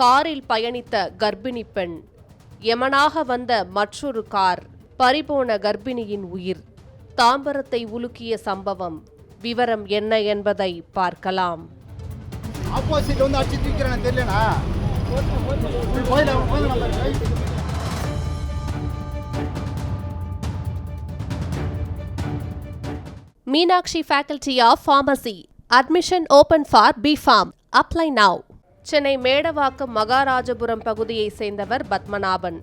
காரில் பயணித்த கர்ப்பிணி பெண். யமனாக வந்த மற்றொரு கார் பறிபோன கர்ப்பிணியின் உயிர். தாம்பரத்தை உலுக்கிய சம்பவம் விவரம் என்ன என்பதை பார்க்கலாம். ஆப்போசிட் வந்து அடிச்சு தூக்கிறானே Meenakshi faculty of pharmacy admission open for B pharm apply now Chennai Madavakkam Maharajapuram பகுதியைச் சேர்ந்தவர் பத்மநாபன்.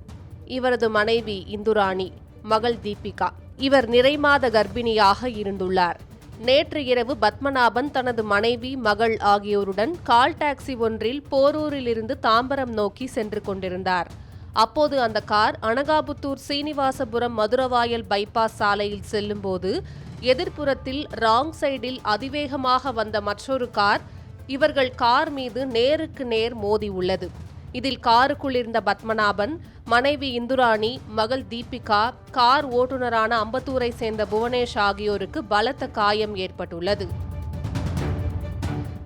இவரது மனைவி இந்துராணி மகள் தீபிகா. இவர் நிறைமாத கர்ப்பிணியாக இருந்துள்ளார். நேற்று இரவு பத்மநாபன் தனது மனைவி மகள் ஆகியோருடன் கால் டாக்ஸி ஒன்றில் போரூரிலிருந்து தாம்பரம் நோக்கி சென்று கொண்டிருந்தார். அப்போது அந்த கார் அனகாபுத்தூர் சீனிவாசபுரம் மதுரவாயல் பைபாஸ் சாலையில் செல்லும்போது எதிர்ப்புறத்தில் ராங் சைடில் அதிவேகமாக வந்த மற்றொரு கார் இவர்கள் கார் மீது நேருக்கு நேர் மோதி உள்ளது. இதில் காருக்குள் இருந்த பத்மநாபன் மனைவி இந்துராணி மகள் தீபிகா கார் ஓட்டுநரான அம்பத்தூரை சேர்ந்த புவனேஷ் ஆகியோருக்கு பலத்த காயம் ஏற்பட்டுள்ளது.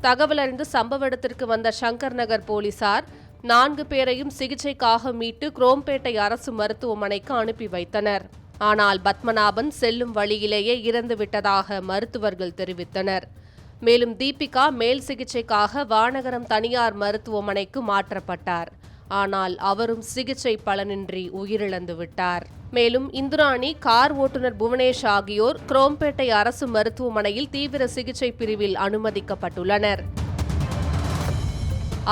தகவல் அறிந்து சம்பவ இடத்திற்கு வந்த சங்கர் நகர் போலீசார் நான்கு பேரையும் சிகிச்சைக்காக மீட்டு குரோம்பேட்டை அரசு மருத்துவமனைக்கு அனுப்பி வைத்தனர். ஆனால் பத்மநாபன் செல்லும் வழியிலேயே இறந்து விட்டதாக மருத்துவர்கள் தெரிவித்தனர். மேலும் தீபிகா மேல் சிகிச்சைக்காக வானகரம் தனியார் மருத்துவமனைக்கு மாற்றப்பட்டார். ஆனால் அவரும் சிகிச்சை பலனின்றி உயிரிழந்து விட்டார். மேலும் இந்துராணி கார் ஓட்டுநர் புவனேஷ் ஆகியோர் குரோம்பேட்டை அரசு மருத்துவமனையில் தீவிர சிகிச்சை பிரிவில் அனுமதிக்கப்பட்டுள்ளனர்.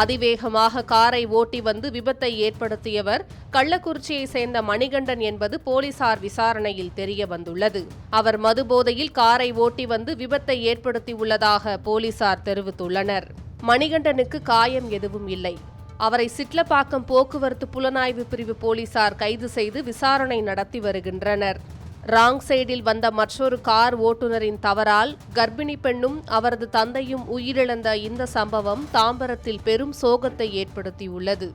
அதிவேகமாக காரை ஓட்டி வந்து விபத்தை ஏற்படுத்தியவர் கள்ளக்குறிச்சியை சேர்ந்த மணிகண்டன் என்பது போலீசார் விசாரணையில் தெரிய வந்துள்ளது. அவர் மதுபோதையில் காரை ஓட்டி வந்து விபத்தை ஏற்படுத்தியுள்ளதாக போலீசார் தெரிவித்துள்ளனர். மணிகண்டனுக்கு காயம் எதுவும் இல்லை. அவரை சிட்லப்பாக்கம் போக்குவரத்து புலனாய்வு பிரிவு போலீசார் கைது செய்து விசாரணை நடத்தி வருகின்றனர். ராங் சைடில் வந்த மற்றொரு கார் ஓட்டுநரின் தவறால் கர்ப்பிணி பெண்ணும் அவரது தந்தையும் உயிரிழந்த இந்த சம்பவம் தாம்பரத்தில் பெரும் சோகத்தை ஏற்படுத்தியுள்ளது.